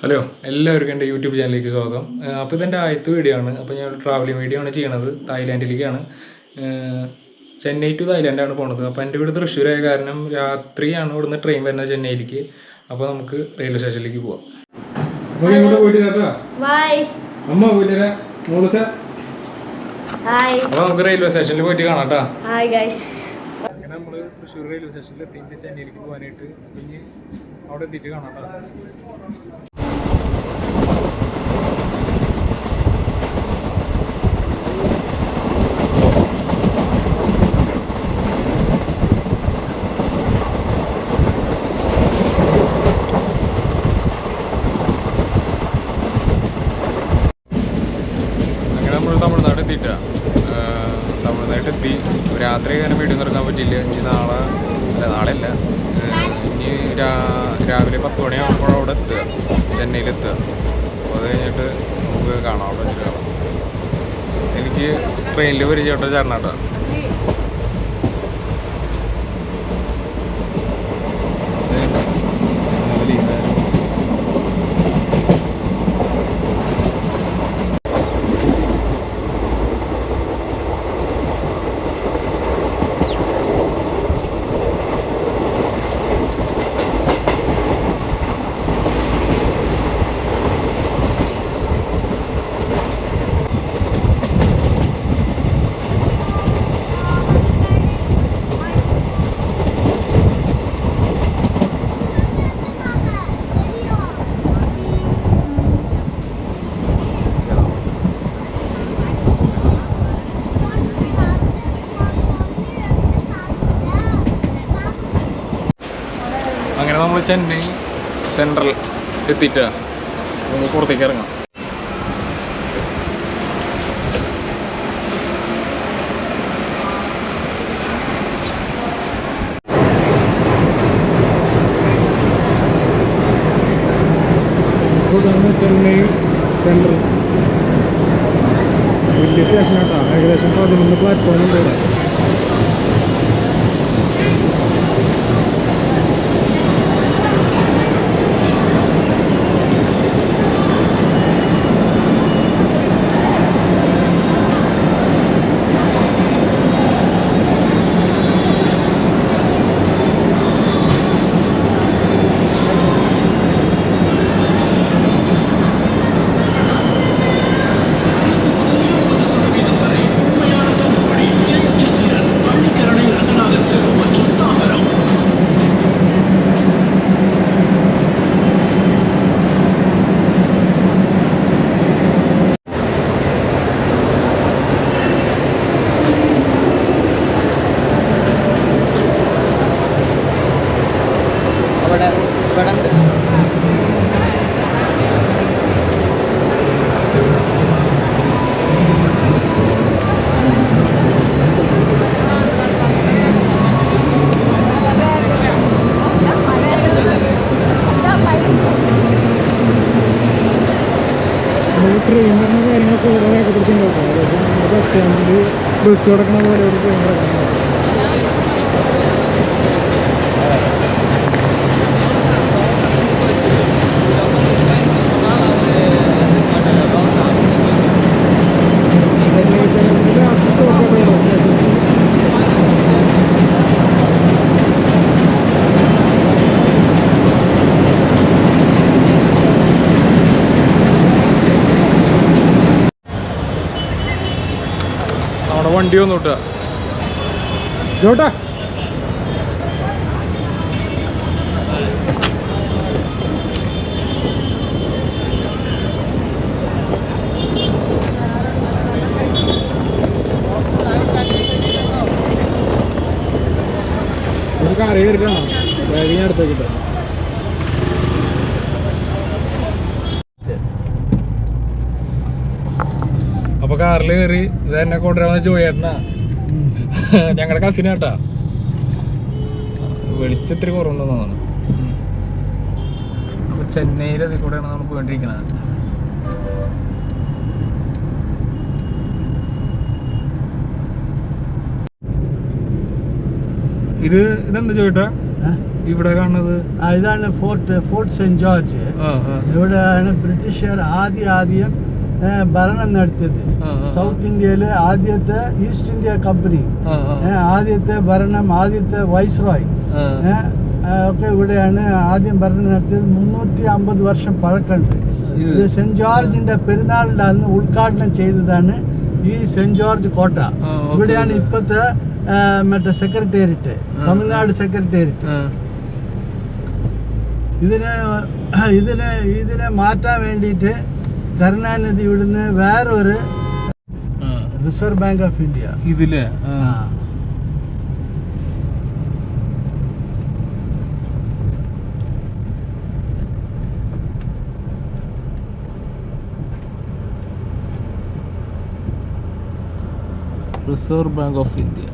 Hello എല്ലാവർക്കും എന്റെ YouTube ചാനലിലേക്ക് സ്വാഗതം. അപ്പോൾ ഇതെന്റെ ആദ്യത്തെ വീഡിയോ ആണ്. അപ്പോൾ ഞാൻ ട്രാവലിംഗ് വീഡിയോ ആണ് ചെയ്യണത്. തായ്ലാൻഡിലേക്കാണ്. ചെന്നൈ ടു തായ്ലാൻഡാണ് പോണത്. അപ്പോൾ എന്റെ വീട് തൃശ്ശൂരായ കാരണം രാത്രിയാണ് ഇവിടുന്ന് ട്രെയിൻ വരുന്നത് ചെന്നൈയിലേക്ക്. അപ്പോൾ നമുക്ക് റെയിൽവേ സ്റ്റേഷനിലേക്ക് പോവാം. അപ്പോൾ ഇവിടെ പോയിട്ട് കേട്ടോ അമ്മ അപ്പോൾ നമുക്ക് റെയിൽവേ സ്റ്റേഷനിൽ പോയിട്ട് കാണാം കേട്ടോ. അങ്ങനെ നമ്മൾ തൃശ്ശൂർ റെയിൽവേ സ്റ്റേഷനിൽ എത്തിയിട്ട് ചെന്നൈയിലേക്ക് പോകാനായിട്ട് ഇനി അവിടെ എത്തിയിട്ട് കാണാം കേട്ടോ അങ്ങനെ നമ്മൾ തമിഴ്നാട് എത്തിയിട്ട തമിഴ്നാട് എത്തി രാത്രി അങ്ങനെ വീഡിയോ നിർക്കാൻ പറ്റിയില്ല ഇനി നാളെ അല്ല നാളെ അല്ല ഏഹ് ഇനി രാ- രാവിലെ പത്ത് മണിയാകുമ്പോൾ അവിടെ എത്തുക എത്തുക അപ്പോൾ അത് കഴിഞ്ഞിട്ട് നമുക്ക് കാണാം അവിടെ വെച്ചിട്ട് കാണാം. എനിക്ക് ട്രെയിനിൽ പരിചയപ്പെട്ട ചേട്ടനാട്ടോ അങ്ങനെ നമ്മൾ ചെന്നൈ സെൻട്രൽ എത്തിയിട്ട് നമുക്ക് പുറത്തേക്ക് ഇറങ്ങാം. ചെന്നൈ സെൻട്രൽ വലിയ സ്റ്റേഷനാട്ടോ ഏകദേശം പതിനൊന്ന് പ്ലാറ്റ്ഫോമുണ്ട് ഇവിടെ ഇവിടെ ഉണ്ട് ഇവിടെ രേഖപ്പെടുത്തിയിട്ടുണ്ടാവും ഏകദേശം നമ്മുടെ ബസ് സ്റ്റാൻഡിൽ ബസ് കിടക്കണ പോലെ ഒരു കിടക്കണം ചെന്നൈ സെൻട്രലിന്റെ ലാസ്റ്റ് സ്റ്റോപ്പ് ഇവിടെ സ്റ്റേഷൻ നമ്മുടെ വണ്ടി വന്നു വിട്ടുക ജോട്ടാ ഡ്രൈവിങ് ഞാൻ അപ്പൊ കാറിൽ കയറി ഇത് എന്നെ കൊണ്ടുവരാന്ന് ചോയേട്ടനാ ഞങ്ങളുടെ കസിനാട്ടാ വെളിച്ചത്തിരി കുറവുണ്ടെന്ന് തോന്നുന്നു. അപ്പൊ ചെന്നൈയിൽ അതിൽ കൂടെയാണ് നമ്മൾ പോയിട്ടിരിക്കുന്നത് ഇത് ഇതെന്താ ചോദിട്ടാ ഇവിടെ കാണുന്നത്? ഇതാണ് ഫോർട്ട് ഫോർട്ട് സെന്റ് ജോർജ്. ഇവിടെയാണ് ബ്രിട്ടീഷുകാർ ആദ്യം ആദ്യം ഭരണം നടത്തിയത് ആ, ആ. സൗത്ത് ഇന്ത്യയിലെ ആദ്യത്തെ ഈസ്റ്റ് ഇന്ത്യ കമ്പനി ആ ആ ഏ, ആദ്യത്തെ ഭരണം ആദ്യത്തെ വൈസ്രോയ് ആ. ഏ, ആ, ഒക്കെ ഇവിടെയാണ് ആദ്യം ഭരണം നടത്തിയത് മുന്നൂറ്റി അമ്പത് വർഷം പഴക്കമുണ്ട് ഇത് ഇത് സെന്റ് ജോർജിന്റെ പെരുന്നാളിന്റെ അന്ന് ഉദ്ഘാടനം ചെയ്തതാണ് ഈ സെന്റ് ജോർജ് കോട്ട ആ, ഓക്കേ, ഇവിടെയാണ് ഓക്കേ. ഇപ്പോഴത്തെ ആ, മറ്റേ സെക്രട്ടേറിയറ്റ് ആ, തമിഴ്നാട് സെക്രട്ടേറിയറ്റ് ആ. ഇതിനെ ഇതിനെ ഇതിനെ മാറ്റാൻ വേണ്ടിയിട്ട് കരുണാനിധി ഇവിടുന്ന് വേറൊരു. Reserve bank of India. ഇതിൽ? റിസർവ് ബാങ്ക് ഓഫ് ഇന്ത്യ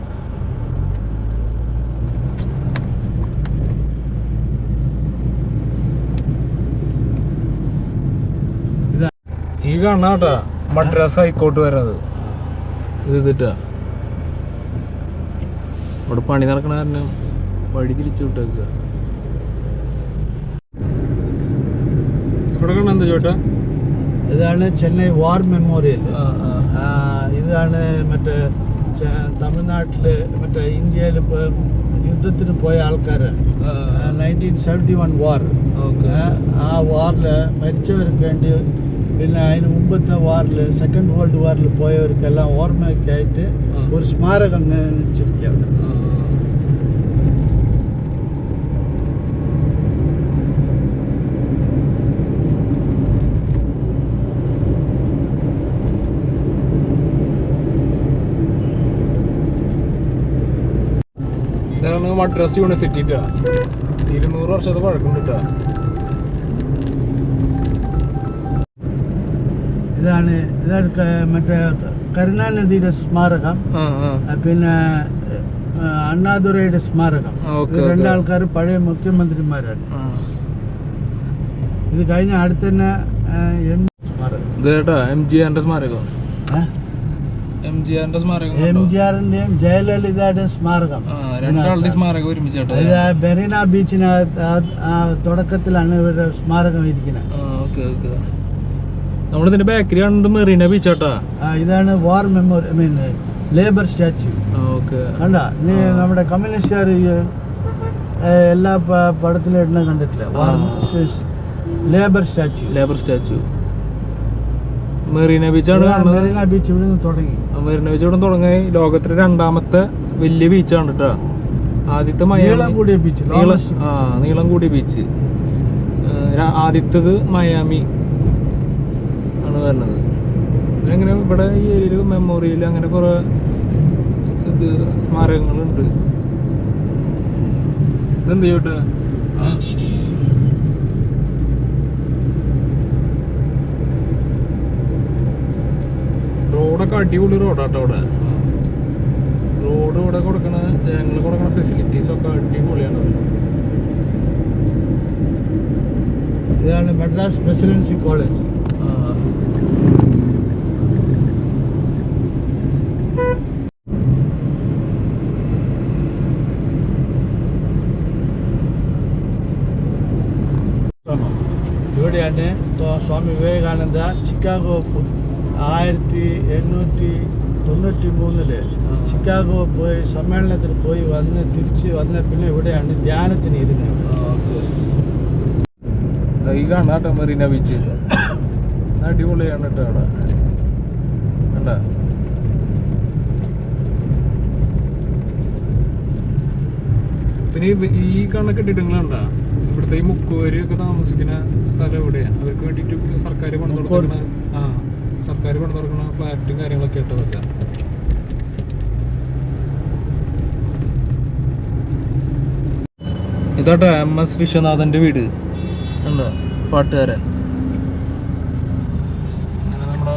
ഇതാ ഈ കാണാ കേട്ടാ. മദ്രാസ് ഹൈക്കോർട്ട് വരുന്നത് ഇത് ചെയ്തിട്ടാ. ഇവിടെ പണി നടക്കണ കാരണം വഴി തിരിച്ചു വിട്ടേക്കുക ഇവിടെ കാണാൻ എന്താ ചോട്ടാ? ഇതാണ് ചെന്നൈ വാർ മെമ്മോറിയൽ. ഇതാണ് മറ്റേ തമിഴ്നാട്ടിൽ മറ്റേ ഇന്ത്യയിൽ യുദ്ധത്തിന് പോയ ആൾക്കാർ ആ, nineteen seventy one war okay. ആ വാറിൽ മരിച്ചവർക്ക് വേണ്ടി പിന്നെ അതിന് മുമ്പത്തെ വാറിൽ സെക്കൻഡ് വേൾഡ് വാറിൽ പോയവർക്കെല്ലാം ഓർമ്മയ്ക്കായിട്ട് ആ. ഒരു സ്മാരകം നിർമ്മിച്ചിരിക്കുക അവിടെ ആ, ഇതാണ് മദ്രാസ് യൂണിവേഴ്സിറ്റി ട്ടാ. ഇരുന്നൂറ് വർഷത്തെ പഴക്കമുണ്ട് ട്ടാ. ഇതാണ് ഇതാണ് മറ്റേ കരുണാനിധിയുടെ സ്മാരകം. പിന്നെ അണ്ണാദുരയുടെ സ്മാരകം. രണ്ടാൾക്കാർ പഴയ മുഖ്യമന്ത്രിമാരാണ്. ഇത് കഴിഞ്ഞ അടുത്ത് തന്നെ എം സ്മാരകം. എം ജി ആറിന്റെ സ്മാരകം? എം ജി ആറിന്റെ സ്മാരകം എം കണ്ടോ? ജി ആറിന്റെയും ജയലളിതയുടെ സ്മാരകം. രണ്ടാളുടെ സ്മാരകം ഇത് ബെറീന ബീച്ചിന് തുടക്കത്തിലാണ് ഇവരുടെ സ്മാരകം ഇരിക്കുന്നത്. Okay okay. നമ്മളിതിന്റെ ബാക്കിൽ കാണുന്നത് മെറീന ബീച്ച് കേട്ടാ ഇതാണ് war memorial I mean labour statue okay കണ്ട? ഇനി. നമ്മുടെ കമ്മ്യൂണിസ്റ്റുകാർ എല്ലാ പടത്തിലും ഇടുന്ന കണ്ടിട്ടില്ല. War. Labour statue labour statue Marina ബീച്ചാണ് മെറീന ബീച്ച് ഇവിടെ നിന്ന് തുടങ്ങി. മെറീന ബീച്ച് ഇവിടെ തുടങ്ങി. ലോകത്തിലെ രണ്ടാമത്തെ വലിയ ബീച്ചാണ് കേട്ടോ ആദ്യത്തെ നീളം കൂടിയ ബീച്ച് നീളം ആ നീളം കൂടിയ ബീച്ച് ആദ്യത്തത് മയാമി വരുന്നത് അങ്ങനെ ഇവിടെ ഈ ഏരിയയിൽ മെമ്മോറിയൽ അങ്ങനെ കുറെ ഇത് സ്മാരകങ്ങളുണ്ട്. ഇതെന്ത് ചെയ്യട്ടെ? റോഡൊക്കെ അടിപൊളി റോഡാട്ടോ അവിടെ. റോഡ് ഇവിടെ കൊടുക്കണ ജനങ്ങൾ കൊടുക്കണ ഫെസിലിറ്റീസ് ഒക്കെ അടിപൊളിയാണ്. ഇതാണ് മദ്രാസ് പ്രസിഡൻസി കോളേജ്. ആ. ഇവിടെയാണ് തോ- സ്വാമി വിവേകാനന്ദ ചിക്കാഗോ ആയിരത്തി എണ്ണൂറ്റി തൊണ്ണൂറ്റി മൂന്നിൽ. ചിക്കാഗോ പോയി സമ്മേളനത്തിൽ പോയി വന്ന് തിരിച്ച് വന്ന പിന്നെ ഇവിടെയാണ് ധ്യാനത്തിന് ഇരുന്നത്. ദാ മെറീന ബീച്ച് അടിപൊളിയാണ് കേട്ടോ അവിടെ കണ്ട പിന്നെ ഈ- കാണുന്ന കെട്ടിടങ്ങളുണ്ടാ ഇവിടുത്തെ ഈ മുക്കുവര് ഒക്കെ താമസിക്കുന്ന സ്ഥലം എവിടെയാ? അവർക്ക് വേണ്ടിട്ട് സർക്കാർ പണം തുടങ്ങുന്ന ആ സർക്കാർ പണം തുടങ്ങുന്ന ഫ്ലാറ്റും കാര്യങ്ങളൊക്കെ ഇട്ടതല്ല ഇതാട്ടോ എം എസ് വിശ്വനാഥന്റെ വീട്. ഉണ്ടോ പാട്ടുകാരൻ. നമ്മുടെ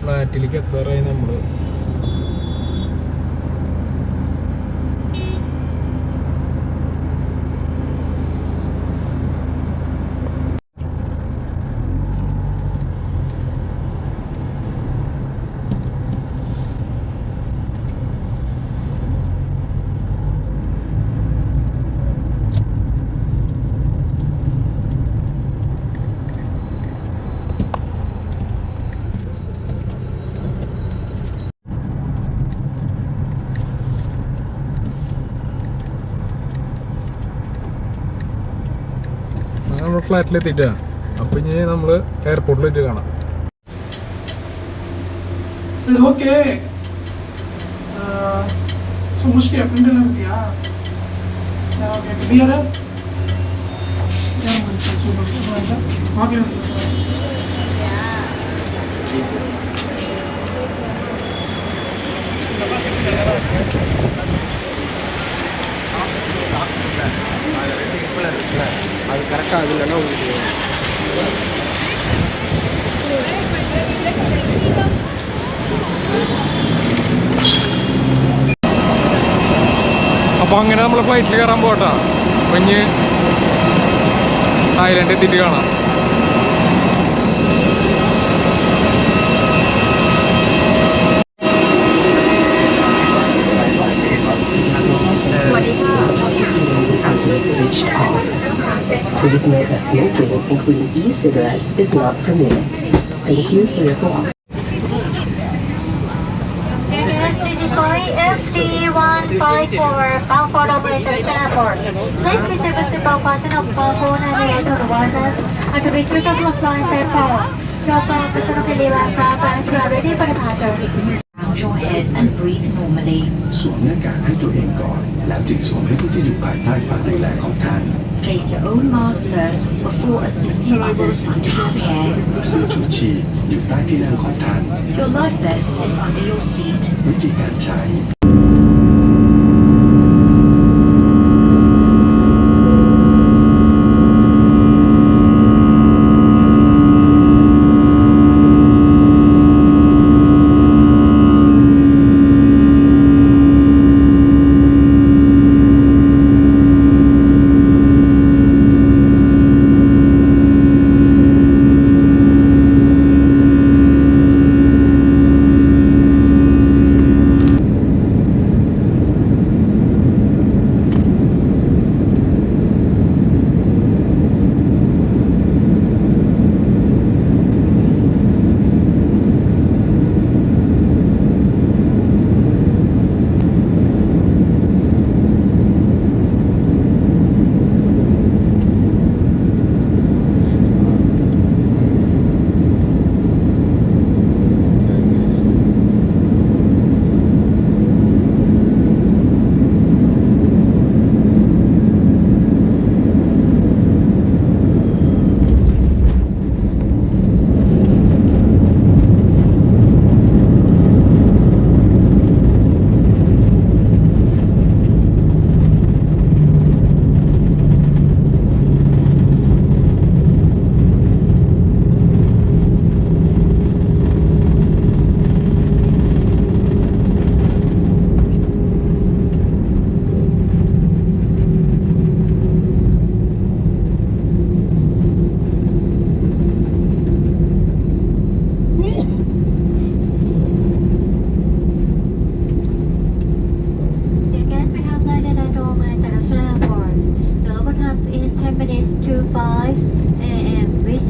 ഫ്ലാറ്റിലേക്ക് എത്താറായി നമ്മൾ. നമ്മൾ ഫ്ലാറ്റിലെത്തിയിട്ടാണ് അപ്പം ഇനി നമ്മൾ എയർപോർട്ടിൽ വെച്ച് കാണാം. Thank you. Canal അപ്പൊ അങ്ങനെ നമ്മൾ ഫ്ലൈറ്റിൽ കയറാൻ പോട്ടാ കുഞ്ഞ് ഐലൻഡ് എത്തിയിട്ട് കാണാം. Switched off. Please note that smoking, including e-cigarettes, is not permitted. Thank you for your cooperation. FD154 bound for operation Airport. Please and to be sure to. Round your head and breathe normally. สวมหน้ากากให้ตัวเองก่อน แล้วจึงสวมให้ผู้ที่อยู่ภายใต้ความดูแลของท่าน Place your own mask first before assisting others under your care. เสื้อชูชีพอยู่ใต้ที่นั่งของท่าน Your life vest is under your seat. วิธีการใช้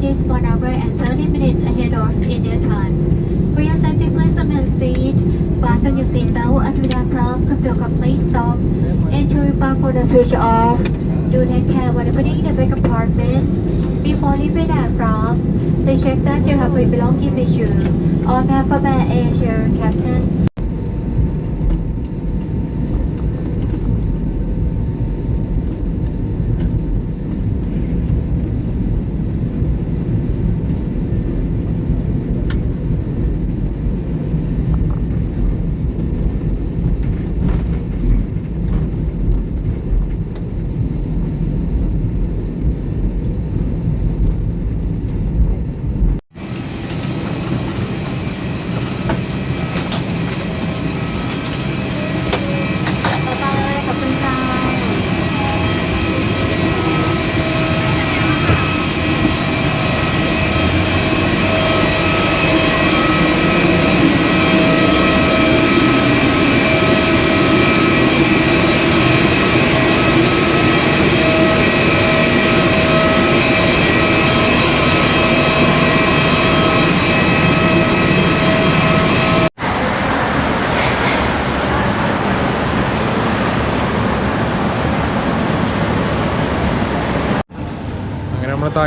is 1 hour and 30 minutes ahead of India time. For your safety, please remain seat, fasten your seatbelt until the aircraft come to a complete stop. Ensure your barcode is switched off. Do take care when in the back compartment. Before leaving the aircraft, please check that you have your belongings with you. On behalf of Air Asia, Captain,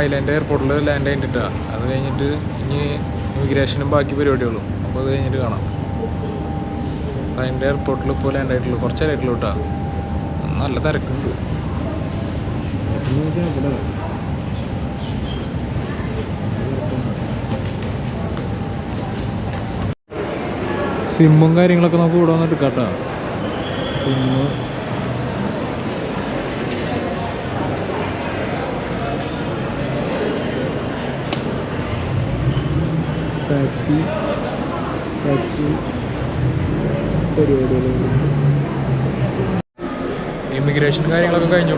Thailand എയർപോർട്ടിൽ land കഴിഞ്ഞിട്ടാ അത് കഴിഞ്ഞിട്ട് ഇനി ഇമിഗ്രേഷനും ബാക്കി പരിപാടികളും. അപ്പോൾ അത് കഴിഞ്ഞിട്ട് കാണാം. തായ്ലാൻഡ് എയർപോർട്ടിൽ ഇപ്പോൾ ലാൻഡ് ആയിട്ടുള്ളൂ. കുറച്ച് നേരമായിട്ടുള്ളൂ കേട്ടോ. നല്ല തിരക്കുണ്ട്. സിമ്മും കാര്യങ്ങളൊക്കെ നമുക്ക് ഇവിടെ വന്നിട്ട് കേട്ടോ. സിമ്മ് ടാക്സി ടാക്സി പരിപാടികൾ ഇമിഗ്രേഷൻ കാര്യങ്ങളൊക്കെ കഴിഞ്ഞു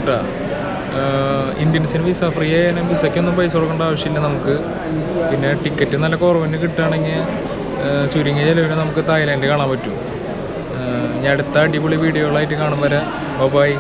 ഇന്ത്യൻസിന് വിസ ഫ്രീ ആയാലും വിസയ്ക്കൊന്നും പൈസ കൊടുക്കേണ്ട ആവശ്യമില്ല നമുക്ക്. പിന്നെ ടിക്കറ്റ് നല്ല കുറവിന് കിട്ടുകയാണെങ്കിൽ ചുരുങ്ങിയ ചിലവിന് നമുക്ക് തായ്ലാൻഡ് കാണാൻ പറ്റും. ഞാൻ അടുത്ത അടിപൊളി വീഡിയോകളായിട്ട് കാണും വരെ. ബൈ